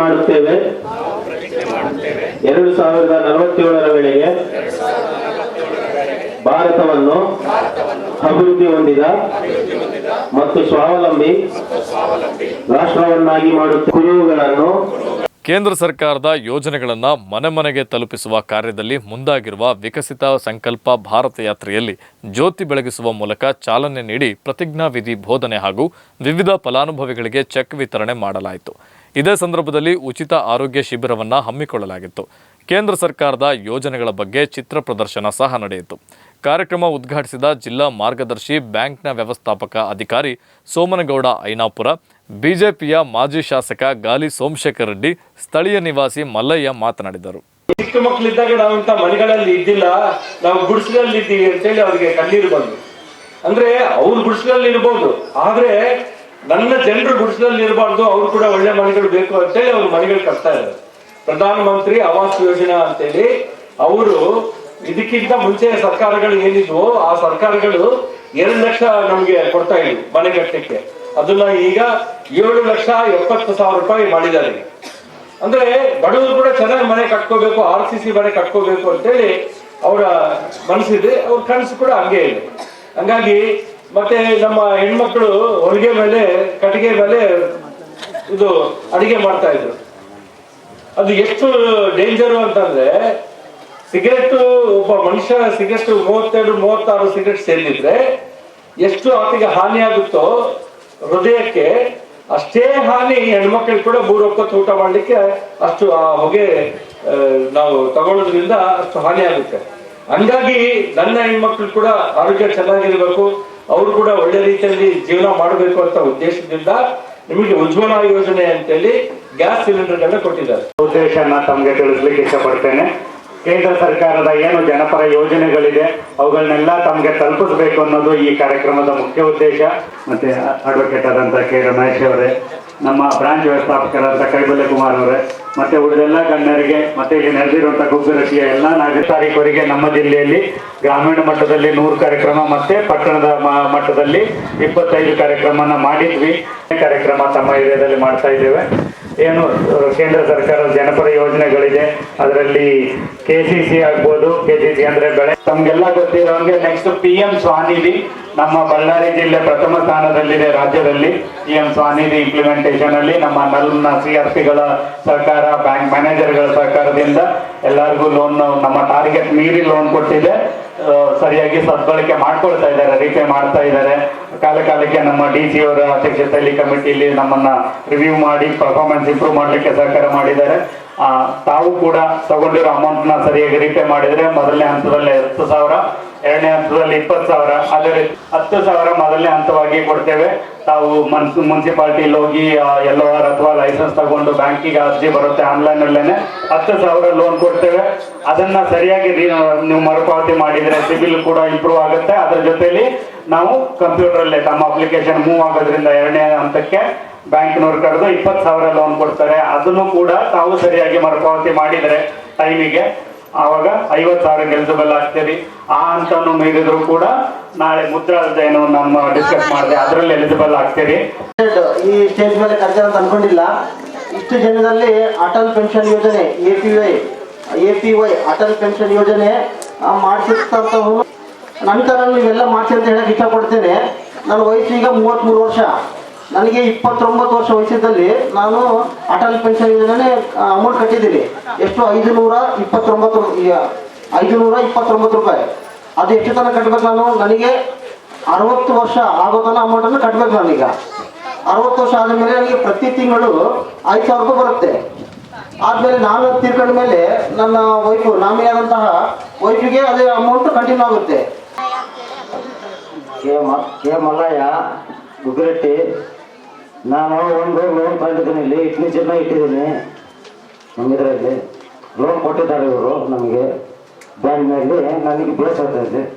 ಮಾಡುತ್ತೇವೆ. ಎರಡು ಸಾವಿರದ ನಲವತ್ತೇಳರ ವೇಳೆಗೆ ಭಾರತವನ್ನು ಅಭಿವೃದ್ಧಿ ಹೊಂದಿದ ಮತ್ತು ಸ್ವಾವಲಂಬಿ ರಾಷ್ಟ್ರವನ್ನಾಗಿ ಮಾಡುವ ಕೇಂದ್ರ ಸರ್ಕಾರದ ಯೋಜನೆಗಳನ್ನು ಮನೆ ಮನೆಗೆ ತಲುಪಿಸುವ ಕಾರ್ಯದಲ್ಲಿ ಮುಂದಾಗಿರುವ ವಿಕಸಿತ ಸಂಕಲ್ಪ ಭಾರತ ಯಾತ್ರೆಯಲ್ಲಿ ಜ್ಯೋತಿ ಬೆಳಗಿಸುವ ಮೂಲಕ ಚಾಲನೆ ನೀಡಿ ಪ್ರತಿಜ್ಞಾವಿಧಿ ಬೋಧನೆ ಹಾಗೂ ವಿವಿಧ ಫಲಾನುಭವಿಗಳಿಗೆ ಚೆಕ್ ವಿತರಣೆ ಮಾಡಲಾಯಿತು. ಇದೇ ಸಂದರ್ಭದಲ್ಲಿ ಉಚಿತ ಆರೋಗ್ಯ ಶಿಬಿರವನ್ನು ಹಮ್ಮಿಕೊಳ್ಳಲಾಗಿತ್ತು. ಕೇಂದ್ರ ಸರ್ಕಾರದ ಯೋಜನೆಗಳ ಬಗ್ಗೆ ಚಿತ್ರ ಪ್ರದರ್ಶನ ಸಹ ನಡೆಯಿತು. ಕಾರ್ಯಕ್ರಮ ಉದ್ಘಾಟಿಸಿದ ಜಿಲ್ಲಾ ಮಾರ್ಗದರ್ಶಿ ಬ್ಯಾಂಕ್ನ ವ್ಯವಸ್ಥಾಪಕ ಅಧಿಕಾರಿ ಸೋಮನಗೌಡ ಐನಾಪುರ ಬಿಜೆಪಿಯ ಮಾಜಿ ಶಾಸಕ ಗಾಲಿ ಸೋಮಶೇಖರ್ ರೆಡ್ಡಿ ಸ್ಥಳೀಯ ನಿವಾಸಿ ಮಲ್ಲಯ್ಯ ಮಾತನಾಡಿದರು. ಚಿಕ್ಕ ಮಕ್ಕಳಿದ್ದಾಗ ನಾವಂತ ಮನೆಗಳಲ್ಲಿ ಇದ್ದಿಲ್ಲ, ನಾವು ಗುಡಿಸಲಲ್ಲಿ ಇದ್ದೀವಿ ಅಂತೇಳಿ ಅವ್ರಿಗೆ ಕಣ್ಣೀರು ಬಂದು. ಅಂದ್ರೆ ಅವ್ರು ಗುಡಿಸಲಲ್ಲಿ ಇರ್ಬೋದು, ಆದ್ರೆ ನನ್ನ ಜನರು ಗುಡಿಸಲಲ್ಲಿ ಇರಬಾರ್ದು, ಅವ್ರು ಕೂಡ ಒಳ್ಳೆ ಮನೆಗಳು ಬೇಕು ಅಂತೇಳಿ ಅವ್ರು ಮನೆಗಳು ಕಟ್ತಾ ಇದ್ದಾರೆ. ಪ್ರಧಾನ ಮಂತ್ರಿ ಆವಾಸ್ ಯೋಜನಾ ಅಂತೇಳಿ ಅವರು ಇದಕ್ಕಿಂತ ಮುಂಚೆ ಸರ್ಕಾರಗಳು ಏನಿದ್ವು ಆ ಸರ್ಕಾರಗಳು ಎರಡು ಲಕ್ಷ ನಮ್ಗೆ ಕೊಡ್ತಾ ಇದ್ವು ಮನೆ ಕಟ್ಟಲಿಕ್ಕೆ. ಅದನ್ನ ಈಗ ಏಳು ಲಕ್ಷ ಎಪ್ಪತ್ತು ಸಾವಿರ ರೂಪಾಯಿ ಮಾಡಿದ್ದಾರೆ. ಅಂದ್ರೆ ಬಡವರು ಕೂಡ ಚೆನ್ನಾಗಿ ಮನೆ ಕಟ್ಕೋಬೇಕು, ಆರ್ ಸಿ ಸಿ ಮನೆ ಕಟ್ಕೋಬೇಕು ಅಂತೇಳಿ ಅವರ ಮನಸ್ಸಿದೆ, ಅವ್ರ ಕನಸು ಕೂಡ ಹಂಗೆ ಇದೆ. ಹಂಗಾಗಿ ಮತ್ತೆ ನಮ್ಮ ಹೆಣ್ಮಕ್ಳು ಹೊಲಿಗೆ ಮೇಲೆ, ಕಟ್ಟಿಗೆ ಮೇಲೆ ಇದು ಅಡಿಗೆ ಮಾಡ್ತಾ ಇದ್ರು. ಅದು ಎಷ್ಟು ಡೇಂಜರು ಅಂತಂದ್ರೆ ಸಿಗರೆಟ್ ಒಬ್ಬ ಮನುಷ್ಯ ಸಿಗರೆಟ್ ಮೂವತ್ತೆರಡು, ಮೂವತ್ತಾರು ಸಿಗರೆಟ್ ಸೇರಿದ್ರೆ ಎಷ್ಟು ಆತಗೆ ಹಾನಿ ಆಗುತ್ತೋ ಹೃದಯಕ್ಕೆ ಅಷ್ಟೇ ಹಾನಿ ಹೆಣ್ಮಕ್ಳು ಕೂಡ ಮೂರು ಹೊತ್ತು ಊಟ ಮಾಡ್ಲಿಕ್ಕೆ ಅಷ್ಟು ಆ ಹೊಗೆ ನಾವು ತಗೊಳ್ಳೋದ್ರಿಂದ ಅಷ್ಟು ಹಾನಿ ಆಗುತ್ತೆ. ಹಂಗಾಗಿ ನನ್ನ ಹೆಣ್ಮಕ್ಳು ಕೂಡ ಆರೋಗ್ಯ ಚೆನ್ನಾಗಿರ್ಬೇಕು, ಅವ್ರು ಕೂಡ ಒಳ್ಳೆ ರೀತಿಯಲ್ಲಿ ಜೀವನ ಮಾಡಬೇಕು ಅಂತ ಉದ್ದೇಶದಿಂದ ನಿಮಗೆ ಉಜ್ವಲ ಯೋಜನೆ ಅಂತೇಳಿ ಗ್ಯಾಸ್ ಸಿಲಿಂಡರ್ಗಳನ್ನ ಕೊಟ್ಟಿದ್ದಾರೆ. ಉದ್ದೇಶ ತಮಗೆ ತಿಳಿಸ್ಲಿಕ್ಕೆ ಇಷ್ಟಪಡ್ತೇನೆ. ಕೇಂದ್ರ ಸರ್ಕಾರದ ಏನು ಜನಪರ ಯೋಜನೆಗಳಿದೆ, ಅವುಗಳನ್ನೆಲ್ಲ ತಮಗೆ ತಲುಪಿಸಬೇಕು ಅನ್ನೋದು ಈ ಕಾರ್ಯಕ್ರಮದ ಮುಖ್ಯ ಉದ್ದೇಶ. ಮತ್ತೆ ಅಡ್ವೊಕೇಟ್ ಆದಂಥ ಕೆ. ರಮೇಶ್ ಅವರೇ, ನಮ್ಮ ಬ್ರಾಂಚ್ ವ್ಯವಸ್ಥಾಪಕರಾದಂಥ ಕೈಬಲ್ಯ ಕುಮಾರ್ ಅವರೇ, ಮತ್ತೆ ಉಳಿದೆಲ್ಲ ಗಣ್ಯರಿಗೆ, ಮತ್ತೆ ಇಲ್ಲಿ ನೆರೆದಿರುವಂಥ ಗುಬ್ಬರಸಿಯ ಎಲ್ಲ ನಾಗರಿಕ ತಾರೀಕುವರೆಗೆ ನಮ್ಮ ಜಿಲ್ಲೆಯಲ್ಲಿ ಗ್ರಾಮೀಣ ಮಟ್ಟದಲ್ಲಿ ನೂರು ಕಾರ್ಯಕ್ರಮ, ಮತ್ತೆ ಪಟ್ಟಣದ ಮಟ್ಟದಲ್ಲಿ ಇಪ್ಪತ್ತೈದು ಕಾರ್ಯಕ್ರಮನ ಮಾಡಿದ್ವಿ. ಕಾರ್ಯಕ್ರಮ ತಮ್ಮ ಏರಿಯಾದಲ್ಲಿ ಮಾಡ್ತಾ ಇದ್ದೇವೆ. ಏನು ಕೇಂದ್ರ ಸರ್ಕಾರದ ಜನಪರ ಯೋಜನೆಗಳಿದೆ. ಅದರಲ್ಲಿ ಕೆ ಸಿ ಸಿ ಆಗ್ಬೋದು. ಕೆ ಸಿ ಸಿ ಅಂದ್ರೆ ಬೆಳೆ. ತಮ್ಗೆಲ್ಲ ಗೊತ್ತಿರೋ ಹಂಗೆ ನೆಕ್ಸ್ಟ್ ಪಿ ಎಂ ಸ್ವಾನಿಧಿ ನಮ್ಮ ಬಳ್ಳಾರಿ ಜಿಲ್ಲೆ ಪ್ರಥಮ ಸ್ಥಾನದಲ್ಲಿದೆ ರಾಜ್ಯದಲ್ಲಿ. ಪಿ ಎಂ ಸ್ವಾನಿಧಿ ಇಂಪ್ಲಿಮೆಂಟೇಷನ್ ಅಲ್ಲಿ ನಮ್ಮ ನಲ್ನ ಸಿ ಆರ್ ಪಿಗಳ ಸರ್ಕಾರ ಬ್ಯಾಂಕ್ ಮ್ಯಾನೇಜರ್ಗಳ ಸರ್ಕಾರದಿಂದ ಎಲ್ಲರಿಗೂ ಲೋನ್ ನಮ್ಮ ಟಾರ್ಗೆಟ್ ಮೀರಿ ಲೋನ್ ಕೊಟ್ಟಿದೆ. ಸರಿಯಾಗಿ ಸದ್ಬಳಕೆ ಮಾಡ್ಕೊಳ್ತಾ ಇದ್ದಾರೆ ರೀಪೇ ಮಾಡ್ತಾ ಇದ್ದಾರೆ. ಕಾಲ ಕಾಲಕ್ಕೆ ನಮ್ಮ ಡಿ ಸಿ ಅವರ ಅಧ್ಯಕ್ಷತೆಯಲ್ಲಿ ಕಮಿಟಿಯಲ್ಲಿ ನಮ್ಮನ್ನ ರಿವ್ಯೂ ಮಾಡಿ ಪರ್ಫಾರ್ಮೆನ್ಸ್ ಇಂಪ್ರೂವ್ ಮಾಡಲಿಕ್ಕೆ ಸಹಕಾರ ಮಾಡಿದ್ದಾರೆ. ತಾವು ಕೂಡ ತಗೊಂಡಿರೋ ಅಮೌಂಟ್ನ ಸರಿಯಾಗಿ ರೀಪೇ ಮಾಡಿದ್ರೆ ಮೊದಲನೇ ಹಂತದಲ್ಲಿ ಹತ್ತು ಸಾವಿರ, ಎರಡನೇ ಹಂತದಲ್ಲಿ ಇಪ್ಪತ್ತು ಸಾವಿರ. ಅದೇ ಹತ್ತು ಸಾವಿರ ಮೊದಲನೇ ಹಂತವಾಗಿ ಕೊಡ್ತೇವೆ. ತಾವು ಮನ್ಸ್ ಮುನ್ಸಿಪಾಲ್ಟಿಲಿ ಹೋಗಿ ಎಲ್ಲೋ ಅಥವಾ ಲೈಸೆನ್ಸ್ ತಗೊಂಡು ಬ್ಯಾಂಕಿಗೆ ಅರ್ಜಿ ಬರುತ್ತೆ ಆನ್ಲೈನ್ ಅಲ್ಲೇನೆ ಹತ್ತು ಸಾವಿರ ಲೋನ್ ಕೊಡ್ತೇವೆ. ಅದನ್ನ ಸರಿಯಾಗಿ ನೀವು ಮರುಪಾವತಿ ಮಾಡಿದ್ರೆ ಸಿಬಿಲ್ ಕೂಡ ಇಂಪ್ರೂವ್ ಆಗುತ್ತೆ. ಅದರ ಜೊತೆಯಲ್ಲಿ ನಾವು ಕಂಪ್ಯೂಟರ್ ಅಲ್ಲೇ ತಮ್ಮ ಅಪ್ಲಿಕೇಶನ್ ಮೂವ್ ಆಗೋದ್ರಿಂದ ಎರಡನೇ ಹಂತಕ್ಕೆ ಬ್ಯಾಂಕ್ನವ್ರು ಕರೆದು ಇಪ್ಪತ್ತು ಸಾವಿರ ಲೋನ್ ಕೊಡ್ತಾರೆ. ಅದನ್ನು ಕೂಡ ತಾವು ಸರಿಯಾಗಿ ಮರುಪಾವತಿ ಮಾಡಿದರೆ ಟೈಮಿಗೆ ಆವಾಗ ಐವತ್ತು ಸಾವಿರ ಎಲಿಜಿಬಲ್ ಆಗ್ತೀರಿ ಆ ಹಂತನು ಮೀರಿದ್ರು ಕೂಡ ನಾಳೆ ಮುದ್ರಾ ಏನು ನಮ್ಮ ಡಿಸ್ಕಸ್ ಮಾಡಿದೆ. ಅದರಲ್ಲಿ ಎಲಿಜಿಬಲ್ ಆಗ್ತೀರಿ ಈ ಸ್ಟೇಜ್ ಮೇಲೆ ಕರ್ಜೆ ಅಂತ ಅನ್ಕೊಂಡಿಲ್ಲ ಇಷ್ಟು ಜನದಲ್ಲಿ Atal pension Yojana A P Y A P Y Atal pension Yojana ಮಾಡಿಸಿರ್ತಂಥವು ನಂತರ ನೀವೆಲ್ಲ ಮಾಡಿಸಿ ಅಂತ ಹೇಳಕ್ ಇಷ್ಟಪಡ್ತೇನೆ. ನನ್ನ ವಯಸ್ಸು ಈಗ ಮೂವತ್ತ್ಮೂರು ವರ್ಷ. ನನಗೆ ಇಪ್ಪತ್ತೊಂಬತ್ತು ವರ್ಷ ವಯಸ್ಸಿದ್ದಲ್ಲಿ ನಾನು ಅಟಲ್ ಪೆನ್ಷನ್ ಯೋಜನೆ ಅಮೌಂಟ್ ಕಟ್ಟಿದ್ದೀನಿ. ಎಷ್ಟು? ಐದು ನೂರ ಇಪ್ಪತ್ತೊಂಬತ್ತು ಐದು ನೂರ ಇಪ್ಪತ್ತೊಂಬತ್ತು ರೂಪಾಯಿ. ಅದು ಎಷ್ಟು ತನಕ ಕಟ್ಟಬೇಕು ನಾನು? ನನಗೆ ಅರವತ್ತು ವರ್ಷ ಆಗೋ ತನಕ ಅಮೌಂಟನ್ನು ಕಟ್ಟಬೇಕು ನಾನೀಗ. ಅರವತ್ತು ವರ್ಷ ಆದಮೇಲೆ ನನಗೆ ಪ್ರತಿ ತಿಂಗಳು ಐದು ಸಾವಿರ ರೂಪಾಯಿ ಬರುತ್ತೆ. ಆದ್ಮೇಲೆ ನಾನು ತಿರ್ಕೊಂಡ ಮೇಲೆ ನನ್ನ ವೈಫು ನಾಮಿನಿ ಆದಂತಹ ವೈಫಿಗೆ ಅದೇ ಅಮೌಂಟ್ ಕಂಟಿನ್ಯೂ ಆಗುತ್ತೆ. ಕೆ ಮ ಮಲ್ಲಯ್ಯ ಗುಗ್ಗರಟ್ಟಿ ನಾನು ಒಂದು ಲೋನ್ ತಗೊಂಡಿದ್ದೀನಿ ಇಲ್ಲಿ. ಇಟ್ಲಿ ಚಿನ್ನ ಇಟ್ಟಿದ್ದೀನಿ. ನಮ್ಮಿದ್ರಲ್ಲಿ ಲೋನ್ ಕೊಟ್ಟಿದ್ದಾರೆ ಇವರು ನಮಗೆ. ಬ್ಯಾಂಕ್ನಲ್ಲಿ. ನನಗೆ ಬೇಸರ ಇದೆ.